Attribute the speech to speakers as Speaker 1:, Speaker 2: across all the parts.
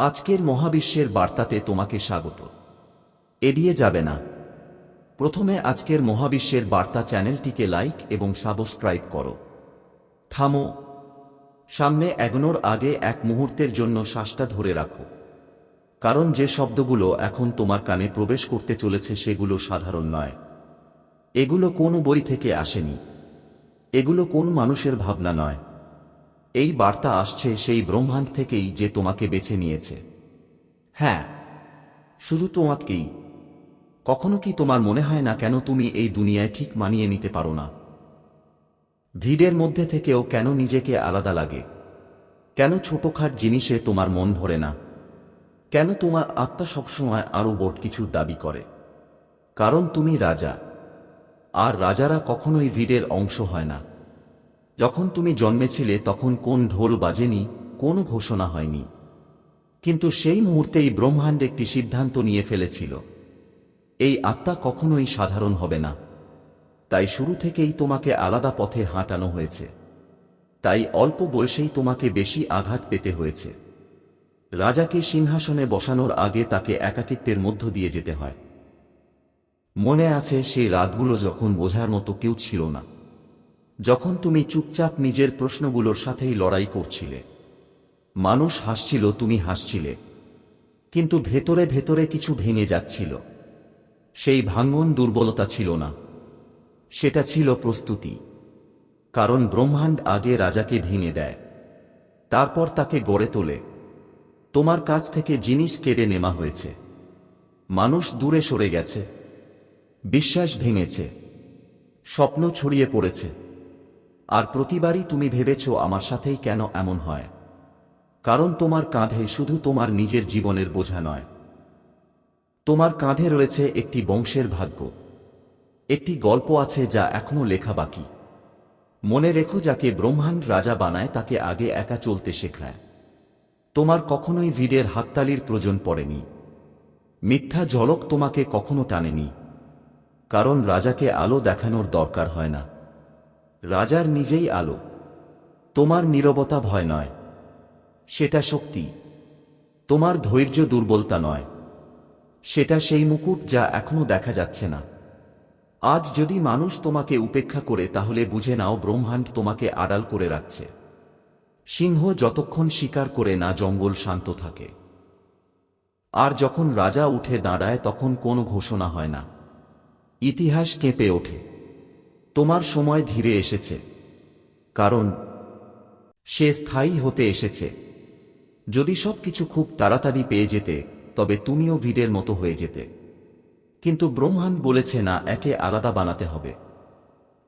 Speaker 1: আজকের মহাবিশ্বের বার্তাতে তোমাকে স্বাগত। এড়িয়ে যাবে না। প্রথমে আজকের মহাবিশ্বের বার্তা চ্যানেলটিকে লাইক এবং সাবস্ক্রাইব করো। থামো। সামনে এগোনোর আগে এক মুহূর্তের জন্য শ্বাসটা ধরে রাখো। কারণ যে শব্দগুলো এখন তোমার কানে প্রবেশ করতে চলেছে সেগুলো সাধারণ নয়। এগুলো কোনো বই থেকে আসেনি। এগুলো কোন মানুষের ভাবনা নয়। এই বার্তা আসছে সেই ব্রহ্মাণ্ড থেকেই যে তোমাকে বেছে নিয়েছে। হ্যাঁ শুধু তোমাকেই। কখনো কি তোমার মনে হয় না কেন তুমি এই দুনিয়ায় ঠিক মানিয়ে নিতে পারো না? ভিড়ের মধ্যে থেকেও কেন নিজেকে আলাদা লাগে? কেন ছোটখাট জিনিসে তোমার মন ভরে না? কেন তোমার আত্মা সবসময় আরও বড় কিছুর দাবি করে? কারণ তুমি রাজা, আর রাজারা কখনোই ভিড়ের অংশ হয় না। যখন তুমি জন্মেছিলে তখন কোন ঢোল বাজেনি, কোনো ঘোষণা হয়নি। কিন্তু সেই মুহূর্তেই ব্রহ্মাণ্ড একটি সিদ্ধান্ত নিয়ে ফেলেছিল। এই আত্মা কখনোই সাধারণ হবে না। তাই শুরু থেকেই তোমাকে আলাদা পথে হাঁটানো হয়েছে। তাই অল্প বয়সেই তোমাকে বেশি আঘাত পেতে হয়েছে। রাজাকে সিংহাসনে বসানোর আগে তাকে একাকিত্বের মধ্য দিয়ে যেতে হয়। মনে আছে সেই রাতগুলো যখন বোঝার মতো কেউ ছিল না। যখন তুমি চুপচাপ নিজের প্রশ্নগুলোর সাথেই লড়াই করছিলে। মানুষ হাসছিল, তুমি হাসছিলে। কিন্তু ভেতরে ভেতরে কিছু ভেঙে যাচ্ছিল। সেই ভাঙ্গন দুর্বলতা ছিল না। সেটা ছিল প্রস্তুতি। কারণ ব্রহ্মাণ্ড আগে রাজাকে ভেঙে দেয়। তারপর তাকে গড়ে তোলে। তোমার কাছ থেকে জিনিস কেড়ে নেওয়া হয়েছে। মানুষ দূরে সরে গেছে। বিশ্বাস ভেঙেছে। স্বপ্ন ছড়িয়ে পড়েছে। আর প্রতিবারই তুমি ভেবেছ আমার সাথেই কেন এমন হয়। কারণ তোমার কাঁধে শুধু তোমার নিজের জীবনের বোঝা নয়। তোমার কাঁধে রয়েছে একটি বংশের ভাগ্য। একটি গল্প আছে যা এখনও লেখা বাকি। মনে রেখো যাকে ব্রহ্মাণ্ড রাজা বানায় তাকে আগে একা চলতে শেখায়। তোমার কখনোই ভিড়ের হাততালির প্রয়োজন পড়েনি। মিথ্যা ঝলক তোমাকে কখনো টানেনি। কারণ রাজাকে আলো দেখানোর দরকার হয় না। রাজার নিজেই আলো। তোমার নীরবতা ভয় নয়। সেটা শক্তি। তোমার ধৈর্য দুর্বলতা নয়। সেটা সেই মুকুট যা এখনও দেখা যাচ্ছে না। আজ যদি মানুষ তোমাকে উপেক্ষা করে, তাহলে বুঝে নাও ব্রহ্মাণ্ড তোমাকে আড়াল করে রাখছে। সিংহ যতক্ষণ শিকার করে না জঙ্গল শান্ত থাকে। আর যখন রাজা উঠে দাঁড়ায়, তখন কোনো ঘোষণা হয় না। ইতিহাস কেঁপে ওঠে। তোমার সময় ধীরে এসেছে। কারণ, সে স্থায়ী হতে এসেছে। যদি সবকিছু খুব তাড়াতাড়ি পেয়ে যেতে, তবে তুমিও ভিড়ের মতো হয়ে যেতে। কিন্তু ব্রহ্মাণ্ড বলেছে না, একে আলাদা বানাতে হবে।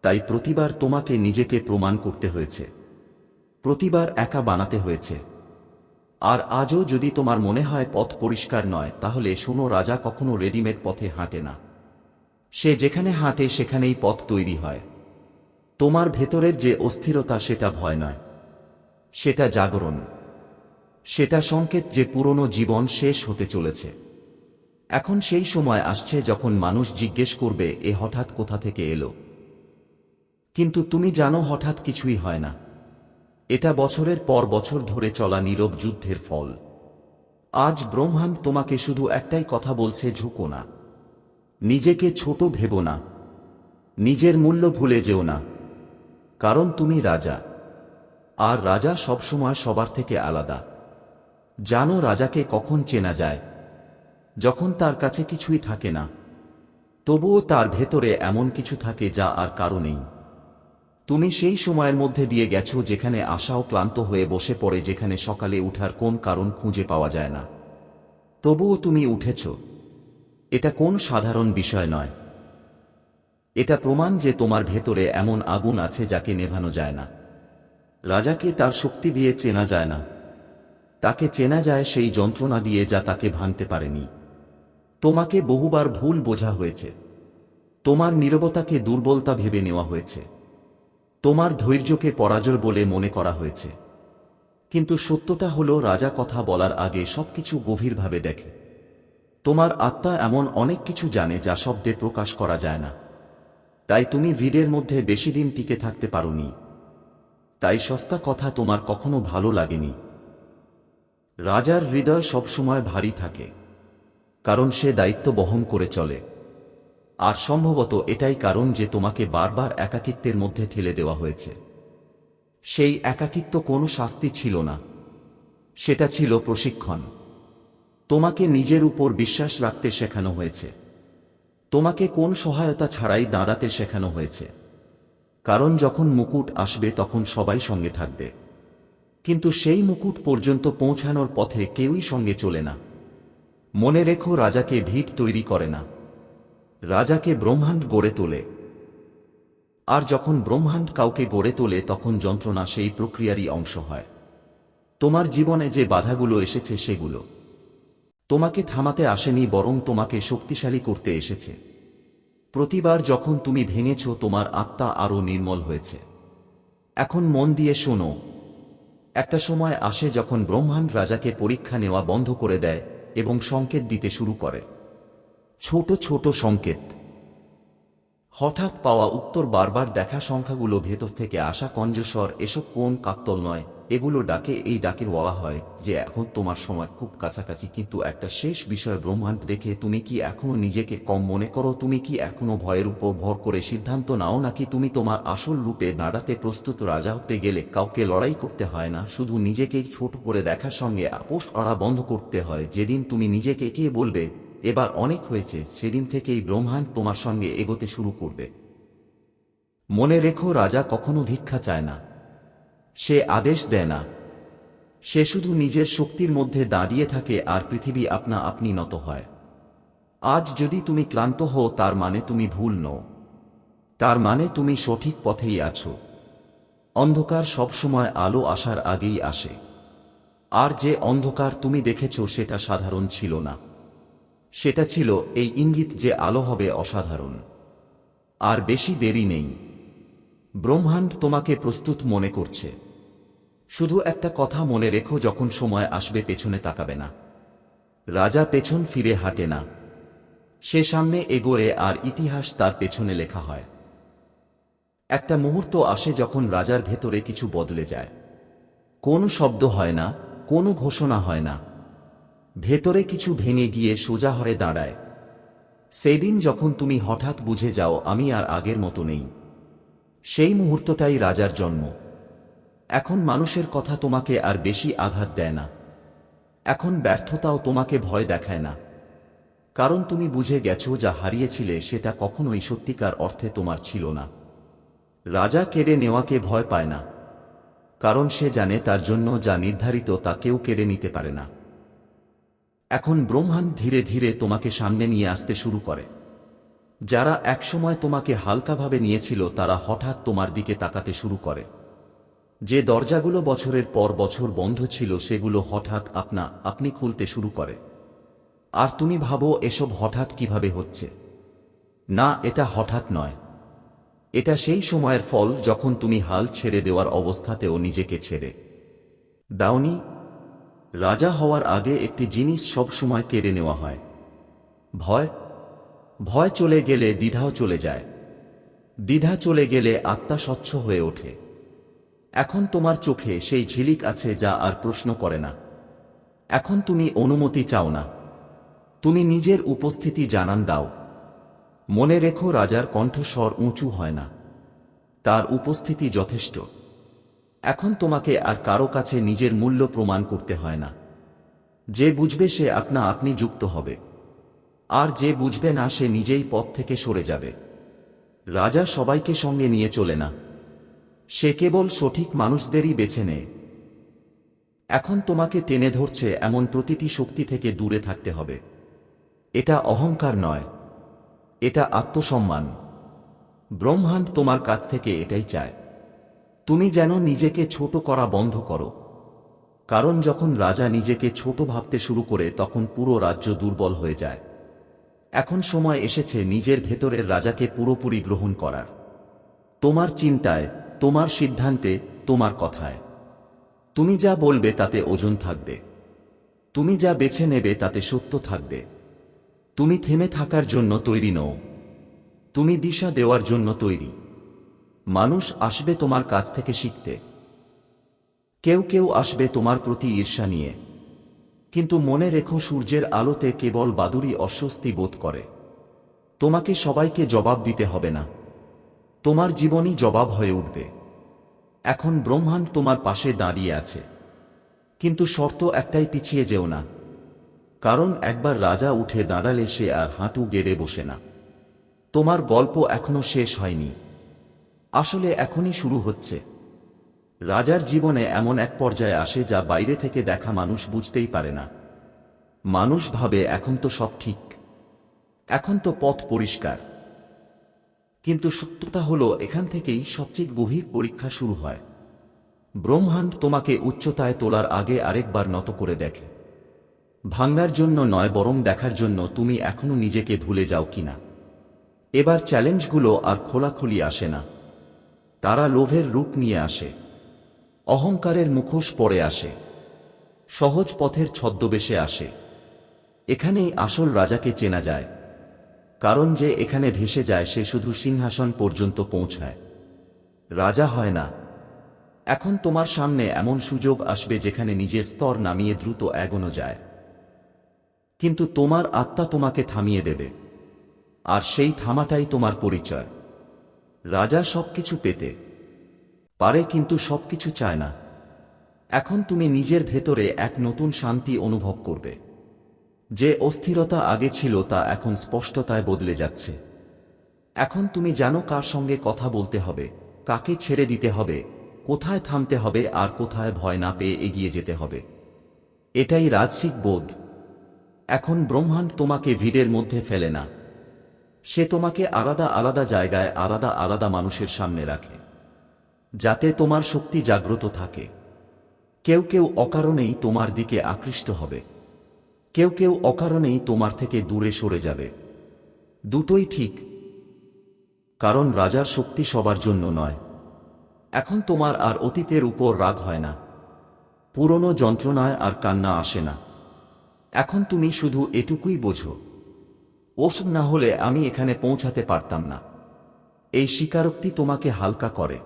Speaker 1: তাই প্রতিবার তোমাকে নিজেকে প্রমাণ করতে হয়েছে। প্রতিবার একা বানাতে হয়েছে। আর আজও যদি তোমার মনে হয় পথ পরিষ্কার নয়, তাহলে শোনো রাজা কখনো রেডিমেড পথে হাঁটে না। সে যেখানে হাঁটে সেখানেই পথ তৈরি হয়। তোমার ভেতরের যে অস্থিরতা সেটা ভয় নয়। সেটা জাগরণ। সেটা সংকেত যে পুরনো জীবন শেষ হতে চলেছে। এখন সেই সময় আসছে যখন মানুষ জিজ্ঞেস করবে, এ হঠাৎ কোথা থেকে এলো? কিন্তু তুমি জানো হঠাৎ কিছুই হয় না। এটা বছরের পর বছর ধরে চলা নীরব যুদ্ধের ফল। আজ ব্রহ্মাণ্ড তোমাকে শুধু একটাই কথা বলছে, ঝুঁকো না। নিজেকে ছোট ভেবো না। নিজের মূল্য ভুলে যেও না। কারণ তুমি রাজা। আর রাজা সবসময় সবার থেকে আলাদা। জানো রাজাকে কখন চেনা যায়। যখন তার কাছে কিছুই থাকে না। তবুও তার ভেতরে এমন কিছু থাকে যা আর কারও নেই। তুমি সেই সময়ের মধ্যে দিয়ে গেছো যেখানে আশাও ক্লান্ত হয়ে বসে পড়ে যেখানে সকালে উঠার কোন কারণ খুঁজে পাওয়া যায় না। তবুও তুমি উঠেছ। এটা কোন সাধারণ বিষয় নয়। এটা প্রমাণ যে তোমার ভেতরে এমন আগুন আছে যাকে নেভানো যায় না। রাজাকে তার শক্তি দিয়ে চেনা যায় না। তাকে চেনা যায় সেই যন্ত্রণা দিয়ে যা তাকে ভাঙতে পারেনি। তোমাকে বহুবার ভুল বোঝা হয়েছে। তোমার নীরবতাকে দুর্বলতা ভেবে নেওয়া হয়েছে। তোমার ধৈর্যকে পরাজয় বলে মনে করা হয়েছে। কিন্তু সত্যতা হলো রাজা কথা বলার আগে সবকিছু গভীরভাবে দেখে। তোমার আত্মা এমন অনেক কিছু জানে যা শব্দে প্রকাশ করা যায় না। তাই তুমি ভিড়ের মধ্যে বেশি দিন টিকে থাকতে পারোনি। তাই সস্তা কথা তোমার কখনো ভালো লাগেনি। রাজার হৃদয় সবসময় ভারী থাকে, কারণ সে দায়িত্ব বহন করে চলে। আর সম্ভবত এটাই কারণ যে তোমাকে বারবার একাকিত্বের মধ্যে ঠেলে দেওয়া হয়েছে। সেই একাকিত্ব কোনো শাস্তি ছিল না। সেটা ছিল প্রশিক্ষণ। তোমাকে নিজের উপর বিশ্বাস রাখতে শেখানো হয়েছে। তোমাকে কোন সহায়তা ছাড়াই দাঁড়াতে শেখানো হয়েছে। কারণ যখন মুকুট আসবে তখন সবাই সঙ্গে থাকবে। কিন্তু সেই মুকুট পর্যন্ত পৌঁছানোর পথে কেউই সঙ্গে চলে না। মনে রেখো রাজাকে ভিট তৈরি করে না। রাজাকে ব্রহ্মাণ্ড গড়ে তোলে। আর যখন ব্রহ্মাণ্ড কাউকে গড়ে তোলে তখন যন্ত্রণা সেই প্রক্রিয়ারই অংশ হয়। তোমার জীবনে যে বাধাগুলো এসেছে সেগুলো। তোমাকে থামাতে আসেনি, বরং তোমাকে শক্তিশালী করতে এসেছে। প্রতিবার যখন তুমি ভেঙেছ, তোমার আত্মা আরও নির্মল হয়েছে। এখন মন দিয়ে শোনো। একটা সময় আসে যখন ব্রহ্মাণ্ড রাজাকে পরীক্ষা নেওয়া বন্ধ করে দেয় এবং সংকেত দিতে শুরু করে। ছোট ছোট সংকেত। হঠাৎ পাওয়া উত্তর বারবার দেখা সংখ্যাগুলো ভেতর থেকে আসা কঞ্জস্বর এসব কোন কাকতল নয়। এগুলো ডাকে, এই ডাকে বলা হয় যে এখন তোমার সময় খুব কাছাকাছি, কিন্তু একটা শেষ বিষয় ব্রহ্মাণ্ড দেখে তুমি কি এখনও নিজেকে কম মনে করো? তুমি কি এখনও ভয়ের উপর ভর করে সিদ্ধান্ত নাও নাকি তুমি তোমার আসল রূপে দাঁড়াতে প্রস্তুত রাজা হতে গেলে কাউকে লড়াই করতে হয় না? শুধু নিজেকেই ছোট করে দেখার সঙ্গে আপোষ করা বন্ধ করতে হয়। যেদিন তুমি নিজেকে কে বলবে? এবার অনেক হয়েছে, সেদিন থেকেই ব্রহ্মাণ্ড তোমার সঙ্গে এগোতে শুরু করবে। মনে রেখো, রাজা কখনো ভিক্ষা চায় না। সে আদেশ দেয় না। সে শুধু নিজের শক্তির মধ্যে দাঁড়িয়ে থাকে আর পৃথিবী আপনা আপনি নত হয়। আজ যদি তুমি ক্লান্ত হও, তার মানে তুমি ভুল নও। তার মানে তুমি সঠিক পথেই আছো। অন্ধকার সবসময় আলো আসার আগেই আসে। আর যে অন্ধকার তুমি দেখেছ, সেটা সাধারণ ছিল না। সেটা ছিল এই ইঙ্গিত যে আলো হবে অসাধারণ। আর বেশি দেরি নেই। ব্রহ্মাণ্ড তোমাকে প্রস্তুত মনে করছে। শুধু একটা কথা মনে রেখো যখন সময় আসবে পেছনে তাকাবে না। রাজা পেছন ফিরে হাঁটে না। সে সামনে এগোয় আর ইতিহাস তার পেছনে লেখা হয়। একটা মুহূর্ত আসে যখন রাজার ভেতরে কিছু বদলে যায়। কোনো শব্দ হয় না, কোনো ঘোষণা হয় না। ভেতরে কিছু ভেঙে গিয়ে সোজা হয়ে দাঁড়ায়। সেই দিন যখন তুমি হঠাৎ বুঝে যাও, আমি আর আগের মতো নেই। সেই মুহূর্তটাই রাজার জন্ম। এখন মানুষের কথা তোমাকে আর বেশি আঘাত দেয় না। এখন ব্যর্থতাও তোমাকে ভয় দেখায় না। কারণ তুমি বুঝে গেছো যা হারিয়েছিলে সেটা কখনোই সত্যিকার অর্থে তোমার ছিল না। রাজা কেড়ে নেওয়াকে ভয় পায় না। কারণ সে জানে তার জন্য যা নির্ধারিত তা কেউ কেড়ে নিতে পারে না। এখন ব্রহ্মাণ্ড ধীরে ধীরে তোমাকে সামনে নিয়ে আসতে শুরু করে। যারা একসময় তোমাকে হালকাভাবে নিয়েছিল, তারা হঠাৎ তোমার দিকে তাকাতে শুরু করে। যে দরজাগুলো বছরের পর বছর বন্ধ ছিল, সেগুলো হঠাৎ আপনা, আপনি খুলতে শুরু করে। আর তুমি ভাবো, এসব হঠাৎ কীভাবে হচ্ছে? না, এটা হঠাৎ নয়। এটা সেই সময়ের ফল, যখন তুমি হাল ছেড়ে দেওয়ার অবস্থাতেও নিজেকে ছেড়ে। দাওনি, রাজা হওয়ার আগে একটি জিনিস সব সময় কেড়ে নেওয়া হয়। ভয় ভয় চলে গেলে দ্বিধাও চলে যায়। দ্বিধা চলে গেলে আত্মা স্বচ্ছ হয়ে ওঠে। এখন তোমার চোখে সেই ঝিলিক আছে যা আর প্রশ্ন করে না। এখন তুমি অনুমতি চাও না। তুমি নিজের উপস্থিতি জানান দাও। মনে রেখো রাজার কণ্ঠস্বর উঁচু হয় না। তার উপস্থিতি যথেষ্ট। এখন তোমাকে আর কারও কাছে নিজের মূল্য প্রমাণ করতে হয় না। যে বুঝবে সে আপনা আপনি যুক্ত হবে। আর যে বুঝবে না সে নিজেই পথ থেকে সরে যাবে। রাজা সবাইকে সঙ্গে নিয়ে চলে না। সে কেবল সঠিক মানুষদেরই বেছে নেয়। এখন তোমাকে টেনে ধরছে এমন প্রতিটি শক্তি থেকে দূরে থাকতে হবে। এটা অহংকার নয়। এটা আত্মসম্মান। ব্রহ্মাণ্ড তোমার কাছ থেকে এটাই চায়। তুমি যেন নিজেকে ছোট করা বন্ধ করো। কারণ যখন রাজা নিজেকে ছোট ভাবতে শুরু করে, তখন পুরো রাজ্য দুর্বল হয়ে যায়। এখন সময় এসেছে নিজের ভেতরের রাজাকে পুরোপুরি গ্রহণ করার। তোমার চিন্তায়, তোমার সিদ্ধান্তে, তোমার কথায়। তুমি যা বলবে তাতে ওজন থাকবে। তুমি যা বেছে নেবে তাতে সত্য থাকবে। তুমি থেমে থাকার জন্য তৈরি নও। তুমি দিশা দেওয়ার জন্য তৈরি। মানুষ আসবে তোমার কাছ থেকে শিখতে। কেউ কেউ আসবে তোমার প্রতি ঈর্ষা নিয়ে। কিন্তু মনে রেখো সূর্যের আলোতে কেবল বাদুরি অস্বস্তি বোধ করে। তোমাকে সবাইকে জবাব দিতে হবে না। তোমার জীবনই জবাব হয়ে উঠবে। এখন ব্রহ্মাণ্ড তোমার পাশে দাঁড়িয়ে আছে। কিন্তু শর্ত একটাই পিছিয়ে যেও না। কারণ একবার রাজা উঠে দাঁড়ালে সে আর হাঁটু গেড়ে বসে না। তোমার গল্প এখনও শেষ হয়নি। আসলে এখনই শুরু হচ্ছে। রাজার জীবনে এমন এক পর্যায়ে আসে যা বাইরে থেকে দেখা মানুষ বুঝতেই পারে না। মানুষ ভাবে, এখন তো সব ঠিক। এখন তো পথ পরিষ্কার। কিন্তু সত্যতা হলো, এখান থেকেই সবচেয়ে গভীর পরীক্ষা শুরু হয়। ব্রহ্মাণ্ড তোমাকে উচ্চতায় তোলার আগে আরেকবার নত করে দেখে। ভাঙ্গার জন্য নয়, বরং দেখার জন্য তুমি এখনও নিজেকে ভুলে যাও কিনা এবার চ্যালেঞ্জগুলো আর খোলাখুলি আসে না। তারা লোভের রূপ নিয়ে আসে। অহংকারের মুখোশ পরে আসে, সহজ পথের ছদ্মবেশে আসে। এখানেই আসল রাজাকে চেনা যায়, কারণ যে এখানে ভেসে যায় সে শুধু সিংহাসন পর্যন্ত পৌঁছায়। রাজা হয় না। এখন তোমার সামনে এমন সুযোগ আসবে যেখানে নিজের স্তর নামিয়ে দ্রুত এগোনো যায়। কিন্তু তোমার আত্মা তোমাকে থামিয়ে দেবে, আর সেই থামাটাই তোমার পরিচয়। রাজা সবকিছু পেতে পারে কিন্তু সবকিছু চায় না। এখন তুমি নিজের ভেতরে এক নতুন শান্তি অনুভব করবে। যে অস্থিরতা আগে ছিল তা এখন স্পষ্টতায় বদলে যাচ্ছে। এখন তুমি জানো কার সঙ্গে কথা বলতে হবে, কাকে ছেড়ে দিতে হবে, কোথায় থামতে হবে আর কোথায় ভয় না পেয়ে এগিয়ে যেতে হবে। এটাই রাজসিক বোধ। এখন ব্রহ্মাণ্ড তোমাকে ভিড়ের মধ্যে ফেলে না। সে তোমাকে আলাদা আলাদা জায়গায় আলাদা আলাদা মানুষের সামনে রাখে। যাতে তোমার শক্তি জাগ্রত থাকে। কেউ কেউ অকারণেই তোমার দিকে আকৃষ্ট হবে। কেউ কেউ অকারণেই তোমার থেকে দূরে সরে যাবে। দুটোই ঠিক। কারণ রাজার শক্তি সবার জন্য নয়। এখন তোমার আর অতীতের উপর রাগ হয় না। পুরনো যন্ত্রণায় আর কান্না আসে না। এখন তুমি শুধু এটুকুই বোঝো। ওসব না হলে আমি এখানে পৌঁছাতে পারতাম না। এই স্বীকারোক্তি তোমাকে হালকা করে।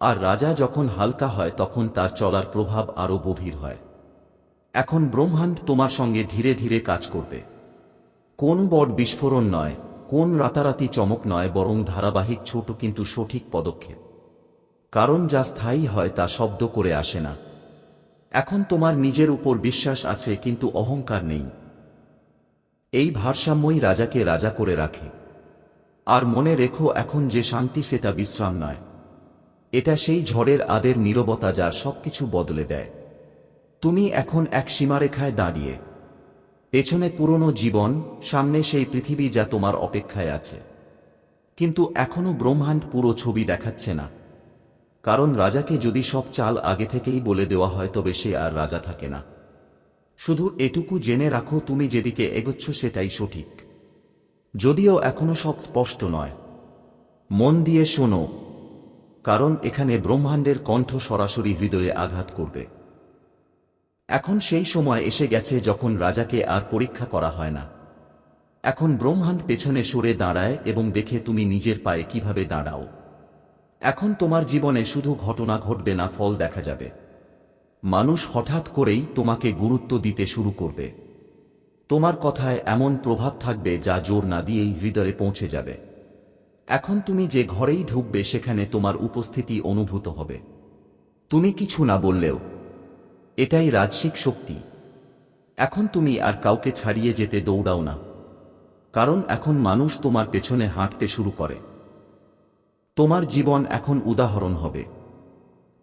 Speaker 1: আর রাজা যখন হালকা হয়, তখন তার চলার প্রভাব আরও গভীর হয়। এখন ব্রহ্মাণ্ড তোমার সঙ্গে ধীরে ধীরে কাজ করবে। কোন বট বিস্ফোরণ নয়, কোন রাতারাতি চমক নয়, বরং ধারাবাহিক ছোট কিন্তু সঠিক পদক্ষেপ। কারণ যা স্থায়ী হয়, তা শব্দ করে আসে না। এখন তোমার নিজের উপর বিশ্বাস আছে, কিন্তু অহংকার নেই। এই ভারসাম্যই রাজাকে রাজা করে রাখে। আর মনে রেখো, এখন যে শান্তি, সেটা বিশ্রাম নয়। এটা সেই ঝড়ের আদের নীরবতা যা সবকিছু বদলে দেয়। তুমি এখন এক সীমারেখায় দাঁড়িয়ে। পেছনে পুরনো জীবন, সামনে সেই পৃথিবী যা তোমার অপেক্ষায় আছে। কিন্তু এখনও ব্রহ্মাণ্ড পুরো ছবি দেখাচ্ছে না। কারণ রাজাকে যদি সব চাল আগে থেকেই বলে দেওয়া হয়, তবে সে আর রাজা থাকে না। শুধু এটুকু জেনে রাখো, তুমি যেদিকে এগোচ্ছ সেটাই সঠিক। যদিও এখনও সব স্পষ্ট নয়। মন দিয়ে শোনো কারণ এখানে ব্রহ্মাণ্ডের কণ্ঠ সরাসরি হৃদয়ে আঘাত করবে। এখন সেই সময় এসে গেছে যখন রাজাকে আর পরীক্ষা করা হয় না। এখন ব্রহ্মাণ্ড পেছনে সরে দাঁড়ায় এবং দেখে তুমি নিজের পায়ে কীভাবে দাঁড়াও। এখন তোমার জীবনে শুধু ঘটনা ঘটবে না, ফল দেখা যাবে। মানুষ হঠাৎ করেই তোমাকে গুরুত্ব দিতে শুরু করবে। তোমার কথায় এমন প্রভাব থাকবে যা জোর না দিয়েই হৃদয়ে পৌঁছে যাবে। এখন তুমি যে ঘরেই ঢুকবে, সেখানে তোমার উপস্থিতি অনুভূত হবে। তুমি কিছু না বললেও, এটাই রাজসিক শক্তি। এখন তুমি আর কাউকে ছাড়িয়ে যেতে দৌড়াও না, কারণ এখন মানুষ তোমার পেছনে হাঁটতে শুরু করে। তোমার জীবন এখন উদাহরণ হবে।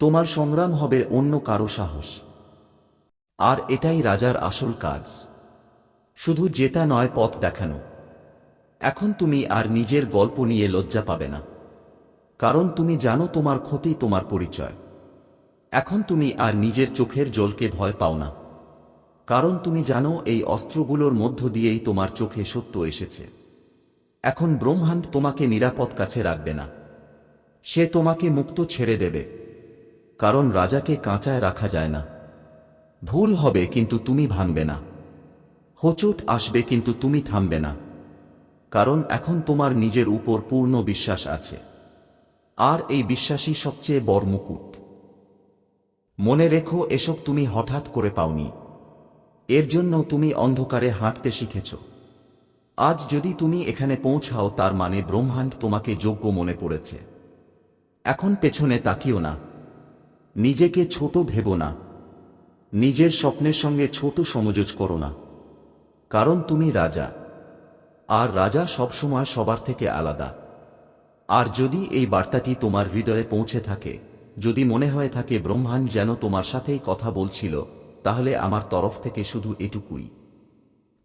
Speaker 1: তোমার সংগ্রাম হবে অন্য কারও সাহস। আর এটাই রাজার আসল কাজ। শুধু জেতা নয়, পথ দেখানো। এখন তুমি আর নিজের গল্প নিয়ে লজ্জা পাবে না। কারণ তুমি জানো তোমার ক্ষতি তোমার পরিচয়। এখন তুমি আর নিজের চোখের জলকে ভয় পাও না। কারণ তুমি জানো এই অস্ত্রগুলোর মধ্য দিয়েই তোমার চোখে সত্য এসেছে। এখন ব্রহ্মাণ্ড তোমাকে নিরাপদ কাছে রাখবে না। সে তোমাকে মুক্ত ছেড়ে দেবে। কারণ রাজাকে কাঁচায় রাখা যায় না। ভুল হবে কিন্তু তুমি ভাঙবে না। হোচট আসবে কিন্তু তুমি থামবে না। কারণ এখন তোমার নিজের উপর পূর্ণ বিশ্বাস আছে। আর এই বিশ্বাসই সবচেয়ে বড় মুকুট। মনে রেখো, এসব তুমি হঠাৎ করে পাওনি। এর জন্য তুমি অন্ধকারে হাঁটতে শিখেছ। আজ যদি তুমি এখানে পৌঁছাও, তার মানে ব্রহ্মাণ্ড তোমাকে যোগ্য মনে পড়েছে। এখন পেছনে তাকিও না। নিজেকে ছোট ভেবো না। নিজের স্বপ্নের সঙ্গে ছোট সমযোজ করো না। কারণ তুমি রাজা। আর রাজা সবসময় সবার থেকে আলাদা। আর যদি এই বার্তাটি তোমার হৃদয়ে পৌঁছে থাকে, যদি মনে হয়ে থাকে ব্রহ্মাণ্ড যেন তোমার সাথেই কথা বলছিল, তাহলে আমার তরফ থেকে শুধু এটুকুই।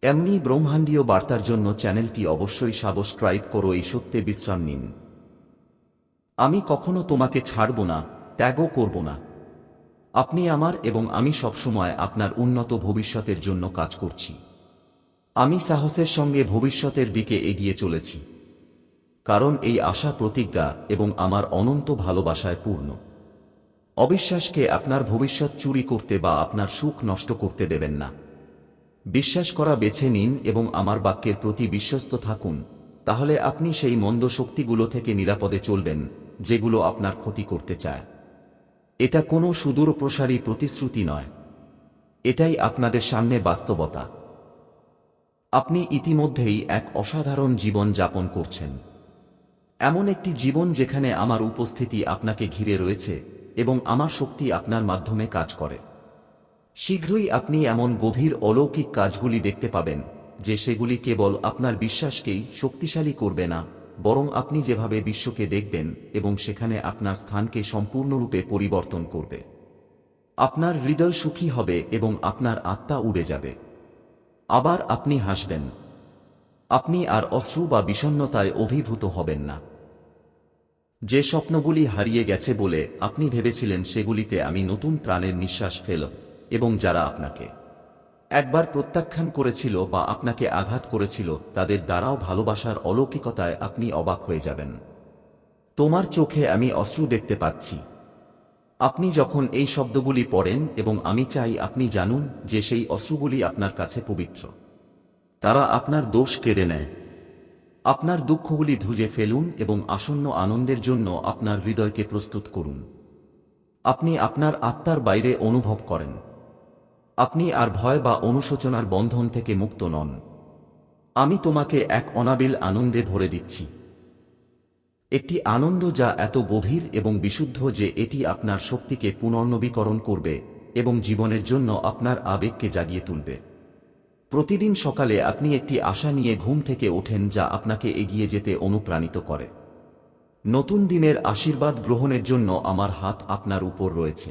Speaker 1: এমনি ব্রহ্মাণ্ডীয় বার্তার জন্য চ্যানেলটি অবশ্যই সাবস্ক্রাইব করো, এই সত্যে বিশ্রাম নিন। আমি কখনো তোমাকে ছাড়ব না, ত্যাগও করব না। আপনি আমার এবং আমি সবসময় আপনার উন্নত ভবিষ্যতের জন্য কাজ করছি। আমি সাহসের সঙ্গে ভবিষ্যতের দিকে এগিয়ে চলেছি। কারণ এই আশা প্রতিজ্ঞা এবং আমার অনন্ত ভালোবাসায় পূর্ণ। অবিশ্বাসকে আপনার ভবিষ্যৎ চুরি করতে বা আপনার সুখ নষ্ট করতে দেবেন না। বিশ্বাস করা বেছে নিন এবং আমার বাক্যের প্রতি বিশ্বস্ত থাকুন, তাহলে আপনি সেই মন্দ শক্তিগুলো থেকে নিরাপদে চলবেন, যেগুলো আপনার ক্ষতি করতে চায়। এটা কোনো সুদূরপ্রসারী প্রতিশ্রুতি নয়। এটাই আপনাদের সামনে বাস্তবতা। আপনি ইতিমধ্যেই এক অসাধারণ জীবন যাপন করছেন। এমন একটি জীবন যেখানে আমার উপস্থিতি আপনাকে ঘিরে রয়েছে এবং আমার শক্তি আপনার মাধ্যমে কাজ করে। শীঘ্রই আপনি এমন গভীর অলৌকিক কাজগুলি দেখতে পাবেন, যে সেগুলি কেবল আপনার বিশ্বাসকেই শক্তিশালী করবে না, বরং আপনি যেভাবে বিশ্বকে দেখবেন এবং সেখানে আপনার স্থানকে সম্পূর্ণরূপে পরিবর্তন করবে। আপনার হৃদয় সুখী হবে এবং আপনার আত্মা উড়ে যাবে। আবার আপনি হাসবেন। আপনি আর অশ্রু বা বিষণ্নতায় অভিভূত হবেন না। যে স্বপ্নগুলি হারিয়ে গেছে বলে আপনি ভেবেছিলেন সেগুলিতে আমি নতুন প্রাণের নিঃশ্বাস ফেল এবং যারা আপনাকে একবার প্রত্যাখ্যান করেছিল বা আপনাকে আঘাত করেছিল, তাদের দ্বারাও ভালোবাসার অলৌকিকতায় আপনি অবাক হয়ে যাবেন। তোমার চোখে আমি অশ্রু দেখতে পাচ্ছি। আপনি যখন এই শব্দগুলি পড়েন এবং আমি চাই আপনি জানুন যে সেই অশ্রুগুলি আপনার কাছে পবিত্র। তারা আপনার দোষ কেড়ে নেয়। আপনার দুঃখগুলি ধুজে ফেলুন এবং আসন্ন আনন্দের জন্য আপনার হৃদয়কে প্রস্তুত করুন। আপনি আপনার আত্মার বাইরে অনুভব করেন। আপনি আর ভয় বা অনুশোচনার বন্ধন থেকে মুক্ত নন। আমি তোমাকে এক অনাবিল আনন্দে ভরে দিচ্ছি। একটি আনন্দ যা এত গভীর এবং বিশুদ্ধ যে এটি আপনার শক্তিকে পুনর্নবীকরণ করবে এবং জীবনের জন্য আপনার আবেগকে জাগিয়ে তুলবে। প্রতিদিন সকালে আপনি একটি আশা নিয়ে ঘুম থেকে ওঠেন যা আপনাকে এগিয়ে যেতে অনুপ্রাণিত করে। নতুন দিনের আশীর্বাদ গ্রহণের জন্য আমার হাত আপনার উপর রয়েছে।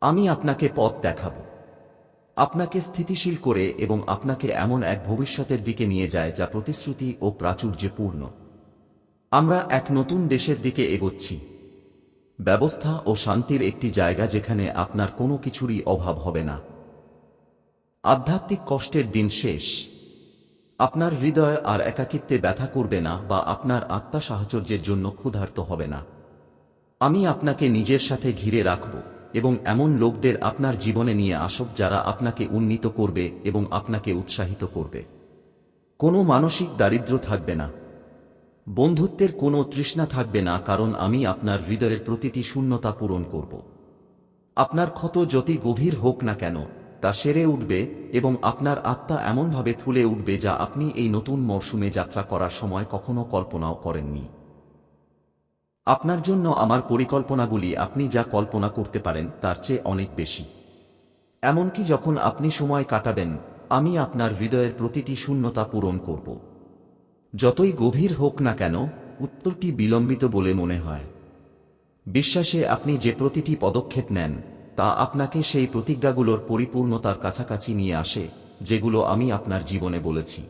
Speaker 1: আমি আপনাকে পথ দেখাব। আপনাকে স্থিতিশীল করে এবং আপনাকে এমন এক ভবিষ্যতের দিকে নিয়ে যায় যা প্রতিশ্রুতি ও প্রাচুর্যে পূর্ণ আমরা এক নতুন দেশের দিকে এগোচ্ছি। ব্যবস্থা ও শান্তির একটি জায়গা যেখানে আপনার কোনো কিছুরই অভাব হবে না। আধ্যাত্মিক কষ্টের দিন শেষ। আপনার হৃদয় আর একাকিত্বে ব্যথা করবে না বা আপনার আত্মা সাহচর্যের জন্য ক্ষুধার্ত হবে না। আমি আপনাকে নিজের সাথে ঘিরে রাখব এবং এমন লোকদের আপনার জীবনে নিয়ে আসব যারা আপনাকে উন্নীত করবে এবং আপনাকে উৎসাহিত করবে। কোনো মানসিক দারিদ্র্য থাকবে না। বন্ধুত্বের কোনো তৃষ্ণা থাকবে না কারণ আমি আপনার হৃদয়ের প্রতিটি শূন্যতা পূরণ করব। আপনার ক্ষত যতই গভীর হোক না কেন, তা সেরে উঠবে এবং আপনার আত্মা এমনভাবে ফুলে উঠবে যা আপনি এই নতুন মরশুমে যাত্রা করার সময় কখনো কল্পনাও করেননি। আপনার জন্য আমার পরিকল্পনাগুলি আপনি যা কল্পনা করতে পারেন তার চেয়ে অনেক বেশি। এমনকি যখন আপনি সময় কাটাবেন, আমি আপনার হৃদয়ের প্রতিটি শূন্যতা পূরণ করব। যতই গভীর হোক না কেন, উত্তরটি বিলম্বিত বলে মনে হয়। বিশ্বাসে আপনি যে প্রতিটি পদক্ষেপ নেন, তা আপনাকে সেই প্রতিজ্ঞাগুলোর পরিপূর্ণতার কাছাকাছি নিয়ে আসে, যেগুলো আমি আপনার জীবনে বলেছি।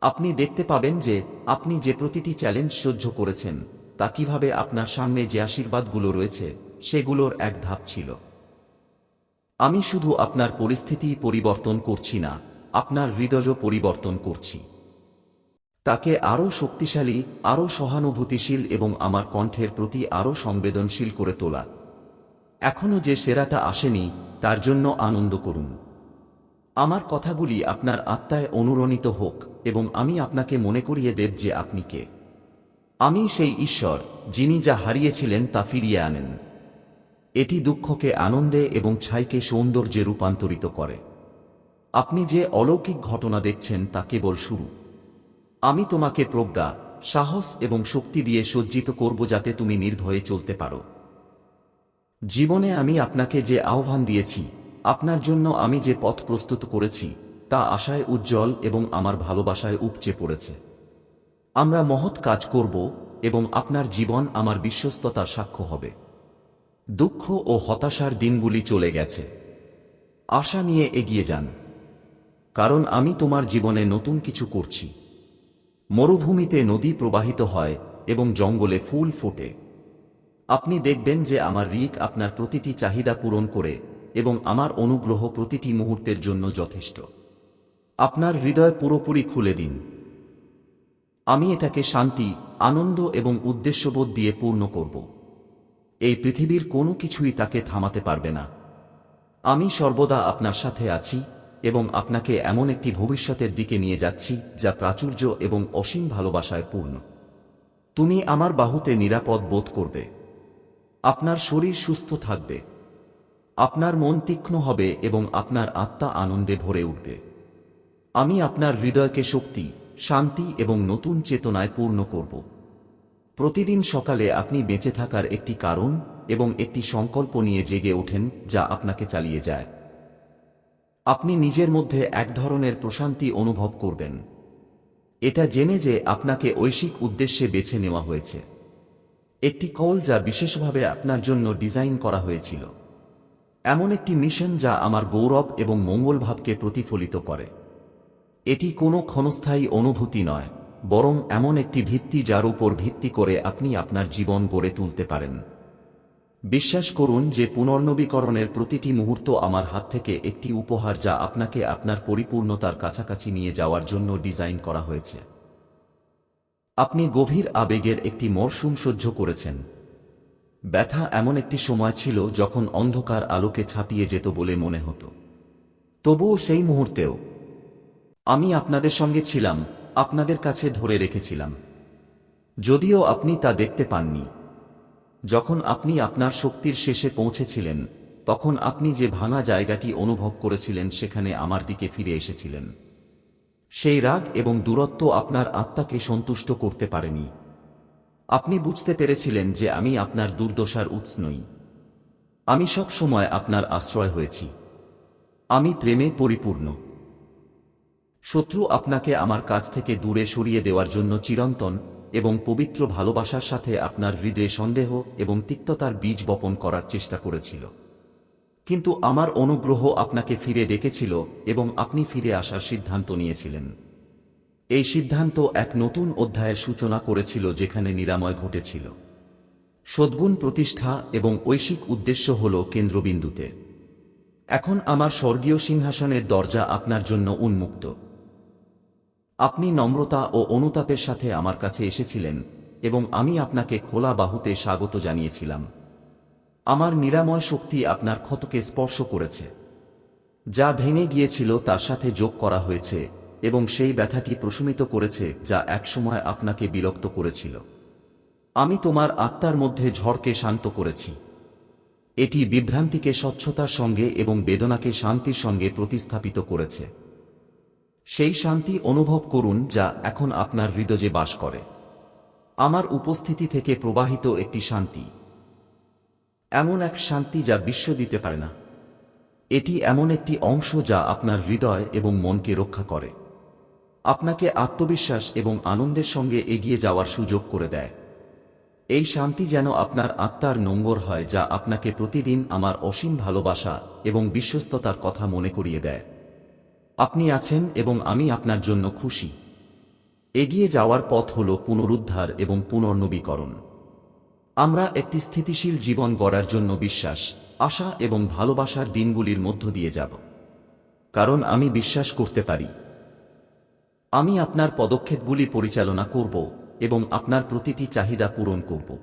Speaker 1: আপনি দেখতে পাবেন যে, আপনি যে প্রতিটি চ্যালেঞ্জ সহ্য করেছেন, তা কীভাবে আপনার সামনে যে আশীর্বাদগুলো রয়েছে, সেগুলোর এক ধাপ ছিল। আমি শুধু আপনার পরিস্থিতি পরিবর্তন করছি না, আপনার হৃদয়ও পরিবর্তন করছি। তাকে আরও শক্তিশালী, আরও সহানুভূতিশীল এবং আমার কণ্ঠের প্রতি আরও সংবেদনশীল করে তোলা। এখনও যে সেরাটা আসেনি, তার জন্য আনন্দ করুন। আমার কথাগুলি আপনার আত্মায় অনুরণিত হোক এবং আমি আপনাকে মনে করিয়ে দেব যে আপনি কে। আমি সেই ঈশ্বর, যিনি যা হারিয়েছিলেন তা ফিরিয়ে আনেন। এটি দুঃখকে আনন্দে এবং ছাইকে সৌন্দর্যে রূপান্তরিত করে। আপনি যে অলৌকিক ঘটনা দেখছেন তা কেবল শুরু। আমি তোমাকে প্রজ্ঞা, সাহস এবং শক্তি দিয়ে সজ্জিত করব যাতে তুমি নির্ভয়ে চলতে পারো। জীবনে আমি আপনাকে যে আহ্বান দিয়েছি, আপনার জন্য আমি যে পথ প্রস্তুত করেছি, তা আশায় উজ্জ্বল এবং আমার ভালোবাসায় উপচে পড়েছে। আমরা মহৎ কাজ করব এবং আপনার জীবন আমার বিশ্বস্ততার সাক্ষ্য হবে। দুঃখ ও হতাশার দিনগুলি চলে গেছে। আশা নিয়ে এগিয়ে যান। কারণ আমি তোমার জীবনে নতুন কিছু করছি। মরুভূমিতে নদী প্রবাহিত হয় এবং জঙ্গলে ফুল ফোটে। আপনি দেখবেন যে আমার রিক আপনার প্রতিটি চাহিদা পূরণ করে এবং আমার অনুগ্রহ প্রতিটি মুহূর্তের জন্য যথেষ্ট। আপনার হৃদয় পুরোপুরি খুলে দিন। আমি এটাকে শান্তি, আনন্দ এবং উদ্দেশ্যবোধ দিয়ে পূর্ণ করব। এই পৃথিবীর কোনো কিছুই তাকে থামাতে পারবে না। আমি সর্বদা আপনার সাথে আছি। এবং আপনাকে এমন একটি ভবিষ্যতের দিকে নিয়ে যাচ্ছি, যা প্রাচুর্য এবং অসীম ভালোবাসায় পূর্ণ। তুমি আমার বাহুতে নিরাপদ বোধ করবে। আপনার শরীর সুস্থ থাকবে। আপনার মন তীক্ষ্ণ হবে এবং আপনার আত্মা আনন্দে ভরে উঠবে। আমি আপনার হৃদয়কে শক্তি, শান্তি এবং নতুন চেতনায় পূর্ণ করব। প্রতিদিন সকালে আপনি বেঁচে থাকার একটি কারণ এবং একটি সংকল্প নিয়ে জেগে ওঠেন, যা আপনাকে চালিয়ে যায়। আপনি নিজের মধ্যে এক ধরনের প্রশান্তি অনুভব করবেন। এটা জেনে যে আপনাকে ঐশিক উদ্দেশ্যে বেছে নেওয়া হয়েছে। একটি কল যা বিশেষভাবে আপনার জন্য ডিজাইন করা হয়েছিল। এমন একটি মিশন যা আমার গৌরব এবং মঙ্গলভাবকে প্রতিফলিত করে। এটি কোনো ক্ষণস্থায়ী অনুভূতি নয়, বরং এমন একটি ভিত্তি যার উপর ভিত্তি করে আপনি আপনার জীবন গড়ে তুলতে পারেন। বিশ্বাস করুন যে পুনর্নবীকরণের প্রতিটি মুহূর্ত আমার হাত থেকে একটি উপহার যা আপনাকে আপনার পরিপূর্ণতার কাছাকাছি নিয়ে যাওয়ার জন্য ডিজাইন করা হয়েছে। আপনি গভীর আবেগের একটি মরশুম সহ্য করেছেন। ব্যথা এমন একটি সময় ছিল যখন অন্ধকার আলোকে ছাপিয়ে যেত বলে মনে হতো। তবুও সেই মুহূর্তেও আমি আপনাদের সঙ্গে ছিলাম, আপনাদের কাছে ধরে রেখেছিলাম। যদিও আপনি তা দেখতে পাননি। যখন আপনি আপনার শক্তির শেষে পৌঁছেছিলেন, তখন আপনি যে ভাঙা জায়গাটি অনুভব করেছিলেন সেখানে আমার দিকে ফিরে এসেছিলেন। সেই রাগ এবং দূরত্ব আপনার আত্মাকে সন্তুষ্ট করতে পারেনি। আপনি বুঝতে পেরেছিলেন যে আমি আপনার দুর্দশার উৎস নই। আমি সব সময় আপনার আশ্রয় হয়েছি। আমি প্রেমে পরিপূর্ণ। শত্রু আপনাকে আমার কাছ থেকে দূরে সরিয়ে দেওয়ার জন্য চিরন্তন এবং পবিত্র ভালোবাসার সাথে আপনার হৃদয়ে সন্দেহ এবং তিক্ততার বীজ বপন করার চেষ্টা করেছিল। কিন্তু আমার অনুগ্রহ আপনাকে ফিরে ডেকেছিল এবং আপনি ফিরে আসার সিদ্ধান্ত নিয়েছিলেন। এই সিদ্ধান্ত এক নতুন অধ্যায়ের সূচনা করেছিল যেখানে নিরাময় ঘটেছিল। সদ্গুণ প্রতিষ্ঠা এবং ঐশিক উদ্দেশ্য হল কেন্দ্রবিন্দুতে। এখন আমার স্বর্গীয় সিংহাসনের দরজা আপনার জন্য উন্মুক্ত। আপনি নম্রতা ও অনুতাপের সাথে আমার কাছে এসেছিলেন, এবং আমি আপনাকে খোলা বাহুতে স্বাগত জানিয়েছিলাম। আমার নিরাময় শক্তি আপনার ক্ষতকে স্পর্শ করেছে, যা ভেঙে গিয়েছিল তার সাথে যোগ করা হয়েছে, এবং সেই ব্যথাটি প্রশমিত করেছে যা একসময় আপনাকে বিরক্ত করেছিল। আমি তোমার আত্মার মধ্যে ঝড়কে শান্ত করেছি। এটি বিভ্রান্তিকে স্বচ্ছতার সঙ্গে এবং বেদনাকে শান্তির সঙ্গে প্রতিস্থাপিত করেছে। সেই শান্তি অনুভব করুন যা এখন আপনার হৃদয়ে বাস করে। আমার উপস্থিতি থেকে প্রবাহিত একটি শান্তি। এমন এক শান্তি যা বিশ্ব দিতে পারে না। এটি এমন একটি অংশ যা আপনার হৃদয় এবং মনকে রক্ষা করে। আপনাকে আত্মবিশ্বাস এবং আনন্দের সঙ্গে এগিয়ে যাওয়ার সুযোগ করে দেয়। এই শান্তি যেন আপনার আত্মার নোঙ্গর হয় যা আপনাকে প্রতিদিন আমার অসীম ভালোবাসা এবং বিশ্বস্ততার কথা মনে করিয়ে দেয়। আপনি আছেন এবং আমি আপনার জন্য খুশি। এগিয়ে যাওয়ার পথ হল পুনরুদ্ধার এবং পুনর্নবীকরণ। আমরা একটি স্থিতিশীল জীবন গড়ার জন্য বিশ্বাস, আশা এবং ভালোবাসার দিনগুলির মধ্য দিয়ে যাব। কারণ আমি বিশ্বাস করতে পারি। আমি আপনার পদক্ষেপগুলি পরিচালনা করব এবং আপনার প্রতিটি চাহিদা পূরণ করব।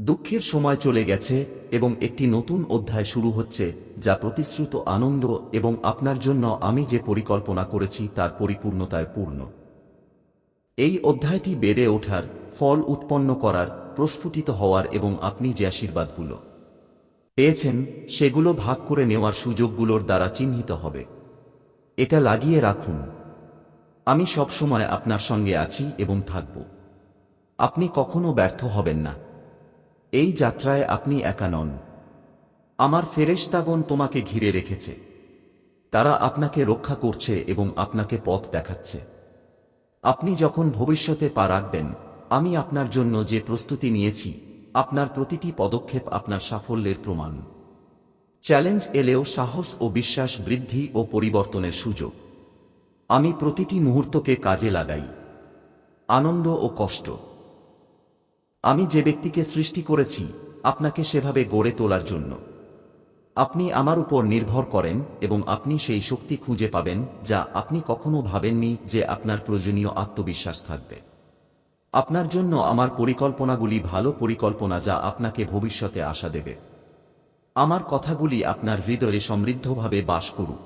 Speaker 1: দুঃখের সময় চলে গেছে এবং একটি নতুন অধ্যায় শুরু হচ্ছে, যা প্রতিশ্রুত আনন্দ এবং আপনার জন্য আমি যে পরিকল্পনা করেছি তার পরিপূর্ণতায় পূর্ণ। এই অধ্যায়টি বেড়ে ওঠার, ফল উৎপন্ন করার, প্রস্ফুটিত হওয়ার এবং আপনি যে আশীর্বাদগুলো পেয়েছেন, সেগুলো ভাগ করে নেওয়ার সুযোগগুলোর দ্বারা চিহ্নিত হবে। এটা লাগিয়ে রাখুন। আমি সবসময় আপনার সঙ্গে আছি এবং থাকব। আপনি কখনো ব্যর্থ হবেন না। এই যাত্রায় আপনি একা নন। আমার ফেরেশতাগণ তোমাকে ঘিরে রেখেছে। তারা আপনাকে রক্ষা করছে এবং আপনাকে পথ দেখাচ্ছে। আপনি যখন ভবিষ্যতে পা রাখবেন, আমি আপনার জন্য যে প্রস্তুতি নিয়েছি, আপনার প্রতিটি পদক্ষেপ আপনার সাফল্যের প্রমাণ। চ্যালেঞ্জ এলেও সাহস ও বিশ্বাস বৃদ্ধি ও পরিবর্তনের সুযোগ। আমি প্রতিটি মুহূর্তকে কাজে লাগাই। আনন্দ ও কষ্ট। আমি যে ব্যক্তিকে সৃষ্টি করেছি, আপনাকে সেভাবে গড়ে তোলার জন্য। আপনি আমার উপর নির্ভর করেন এবং আপনি সেই শক্তি খুঁজে পাবেন যা আপনি কখনো ভাবেননি যে আপনার প্রয়োজনীয় আত্মবিশ্বাস থাকবে। আপনার জন্য আমার পরিকল্পনাগুলি ভালো পরিকল্পনা যা আপনাকে ভবিষ্যতে আশা দেবে। আমার কথাগুলি আপনার হৃদয়ে সমৃদ্ধভাবে বাস করুক।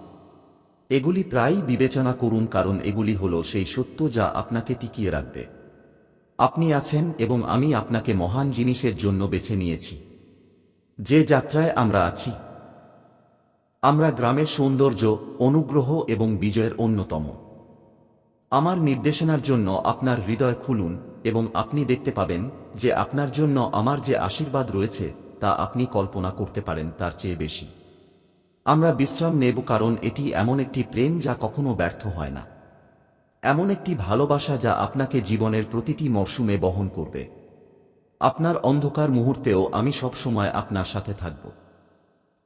Speaker 1: এগুলি প্রায়ই বিবেচনা করুন কারণ এগুলি হল সেই সত্য যা আপনাকে টিকিয়ে রাখবে। আপনি আছেন এবং আমি আপনাকে মহান জিনিসের জন্য বেছে নিয়েছি। যে যাত্রায় আমরা আছি, আমরা গ্রামের সৌন্দর্য, অনুগ্রহ এবং বিজয়ের অন্যতম। আমার নির্দেশনার জন্য আপনার হৃদয় খুলুন এবং আপনি দেখতে পাবেন যে আপনার জন্য আমার যে আশীর্বাদ রয়েছে, তা আপনি কল্পনা করতে পারেন তার চেয়ে বেশি। আমরা বিশ্রাম নেব কারণ এটি এমন একটি প্রেম যা কখনো ব্যর্থ হয় না। এমন একটি ভালোবাসা যা আপনাকে জীবনের প্রতিটি মরশুমে বহন করবে। আপনার অন্ধকার মুহূর্তেও আমি সবসময় আপনার সাথে থাকব।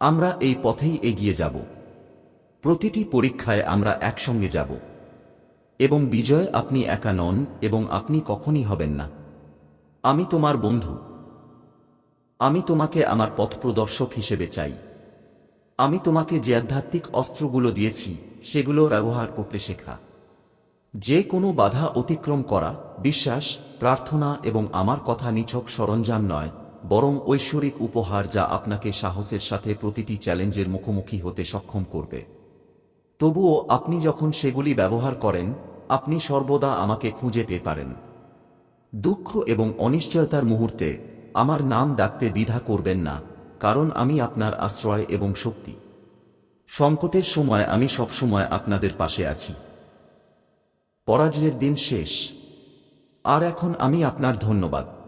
Speaker 1: আমরা এই পথেই এগিয়ে যাব। প্রতিটি পরীক্ষায় আমরা একসঙ্গে যাব। এবং বিজয় আপনি একা নন এবং আপনি কখনই হবেন না। আমি তোমার বন্ধু। আমি তোমাকে আমার পথ প্রদর্শক হিসেবে চাই। আমি তোমাকে যে আধ্যাত্মিক অস্ত্রগুলো দিয়েছি, সেগুলো ব্যবহার করতে শেখা। যে কোনো বাধা অতিক্রম করা, বিশ্বাস, প্রার্থনা এবং আমার কথা নিছক সরঞ্জাম নয়, বরং ঐশ্বরিক উপহার যা আপনাকে সাহসের সাথে প্রতিটি চ্যালেঞ্জের মুখোমুখি হতে সক্ষম করবে। তবুও আপনি যখন সেগুলি ব্যবহার করেন, আপনি সর্বদা আমাকে খুঁজে পেয়ে পারেন। দুঃখ এবং অনিশ্চয়তার মুহূর্তে আমার নাম ডাকতে দ্বিধা করবেন না, কারণ আমি আপনার আশ্রয় এবং শক্তি। সংকটের সময় আমি সবসময় আপনাদের পাশে আছি। পরাজয়ের দিন শেষ। আর এখন আমি আপনার ধন্যবাদ।